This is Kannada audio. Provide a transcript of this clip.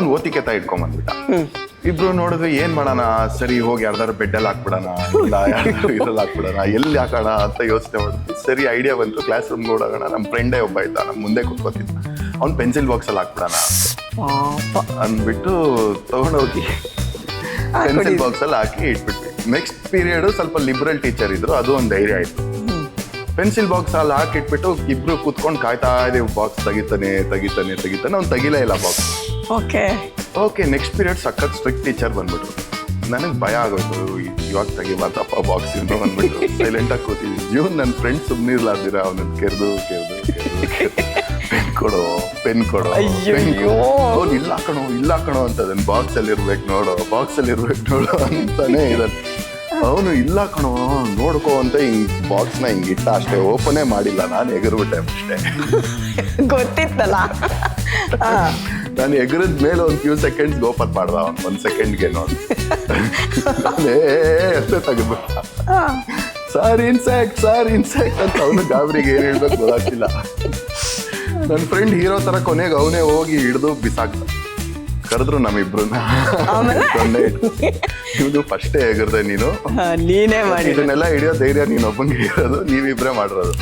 ಅವ್ನು ತಾ ಇಟ್ಕೊಂಬಂದ್ಬಿಟ್ಟ. ಇಬ್ರು ನೋಡಿದ್ರೆ ಏನ್ ಮಾಡೋಣ? ಸರಿ ಹೋಗಿ ಯಾರ್ದಾರು ಬೆಡ್ಡಲ್ಲಿ ಹಾಕ್ಬಿಡೋಣ ಇಲ್ಲ ಇದ್ರಲ್ಲಿ ಹಾಕ್ಬಿಡೋಣ ಎಲ್ಲಿ ಹಾಕೋಣ ಅಂತ ಯೋಚನೆ ಮಾಡಿದ್ವಿ ಸರಿ ಐಡಿಯಾ ಬಂತು. ಕ್ಲಾಸ್ ರೂಮ್ ನೋಡೋಣ ನಮ್ಮ ಫ್ರೆಂಡೇ ಒಬ್ಬ ಇದ್ದ ನಮ್ಮ ಮುಂದೆ ಕೂತ್ಕೋತಿದ್ದ. ಅವ್ನು ಪೆನ್ಸಿಲ್ ಬಾಕ್ಸ್ ಅಲ್ಲಿ ಹಾಕ್ಬಿಡೋಣ ಅಂದ್ಬಿಟ್ಟು ತಗೊಂಡೋಗಿ ಪೆನ್ಸಿಲ್ ಬಾಕ್ಸ್ ಅಲ್ಲಿ ಹಾಕಿ ಇಟ್ಬಿಟ್ವಿ. ನೆಕ್ಸ್ಟ್ ಪೀರಿಯಡ್ ಸ್ವಲ್ಪ ಲಿಬರಲ್ ಟೀಚರ್ ಇದ್ರು ಅದು ಒಂದು ಧೈರ್ಯ ಆಯ್ತು. ಪೆನ್ಸಿಲ್ ಬಾಕ್ಸ್ ಅಲ್ಲಿ ಹಾಕಿ ಇಟ್ಬಿಟ್ಟು ಇಬ್ರು ಕೂತ್ಕೊಂಡು ಕಾಯ್ತಾ ಇದೀವಿ ಬಾಕ್ಸ್ ತೆಗಿತಾನೆ ತೆಗಿತಾನೆ ತೆಗಿತಾನೆ. ಅವ್ನು ತೆಗಿಲೇ ಇಲ್ಲ box okay okay next period ಸಖತ್ ಸ್ಟ್ರಿಕ್ಟ್ ಟೀಚರ್ ಬಂದ್ಬಿಟ್ರು. ನನಗೆ ಭಯ ಆಗೋಯ್ತು. ಇವಾಗ ತೆಗಿಬಾರ್ದಪ್ಪ ಬಾಕ್ಸ್ ಇಂದ ಬಂದ್ಬಿಟ್ಟು ಸೈಲೆಂಟ್ ಆಗಿ ಕೂತಿದ್ವಿ. ಇವ್ನು ನನ್ನ ಫ್ರೆಂಡ್ ಸುಮ್ಮನೆ ಇರ್ಲಾರ್ದಿರ? ಅವನನ್ನ ಕೆರೆದು ಕೆರೆದು ಪೆನ್ ಕೊಡು ಪೆನ್ ಕೊಡು. ಅವ್ನು ಇಲ್ಲ ಕಣೋ ಇಲ್ಲ ಕಣೋ ಅಂತ ಅದನ್ನ ಬಾಕ್ಸ್ ಅಲ್ಲಿ ಇರ್ಬೇಕು ನೋಡು ಬಾಕ್ಸ್ ಅಲ್ಲಿ ಇರ್ಬೇಕು ನೋಡು ಅಂತಾನೆ ಇದ್ದಾನೆ ಅವನು ಇಲ್ಲ ಕಣೋ ನೋಡ್ಕೋ ಅಂತ ಹಿಂಗ್ ಬಾಕ್ಸ್ನ ಹಿಂಗ್ ಇಟ್ಟ ಅಷ್ಟೇ. ಓಪನೇ ಮಾಡಿಲ್ಲ. ನಾನು ಎಗರ್ಬಿಟ್ಟೆ ಅಷ್ಟೇ. ಗೊತ್ತಿತ್ತಲ್ಲ. ನಾನು ಎಗರದ ಮೇಲೆ ಒಂದು ಫ್ಯೂ ಸೆಕೆಂಡ್ಸ್ ಓಪನ್ ಮಾಡ್ದ ಒಂದು ಸೆಕೆಂಡ್ಗೆ ನೋಡಿ. ಅದೇ ಅಷ್ಟೇ ತೆಗೆದ್ಬಿಟ್ಟ. ಸರ್ ಇನ್ಸೆಕ್ಟ್ ಸರ್ ಇನ್ಸೆಕ್ಟ್ ಅಂತ ಅವನು ಗಾಬರಿಗೆ ಏನ್ ಹೇಳ್ಬೇಕು ಗೊತ್ತಾಗ್ತಿಲ್ಲ. ನನ್ನ ಫ್ರೆಂಡ್ ಹೀರೋ ತರ ಕೊನೆಗೆ ಅವನೇ ಹೋಗಿ ಹಿಡಿದು ಬಿಸಾಕ್ತ ಕರೆದ್ರು ನಮ್ಮಿಬ್ರನ್ನ ಇದು ಫಸ್ಟೇ ಹೇಗಿರ್ದೆ ನೀನು. ನೀನೇ ಮಾಡಿ ಇದನ್ನೆಲ್ಲ ಹಿಡಿಯೋ ಧೈರ್ಯ ನೀನೊಬ್ಬಂಗೆ ಇರೋದು ನೀವಿಬ್ರೇ ಮಾಡಿರೋದು.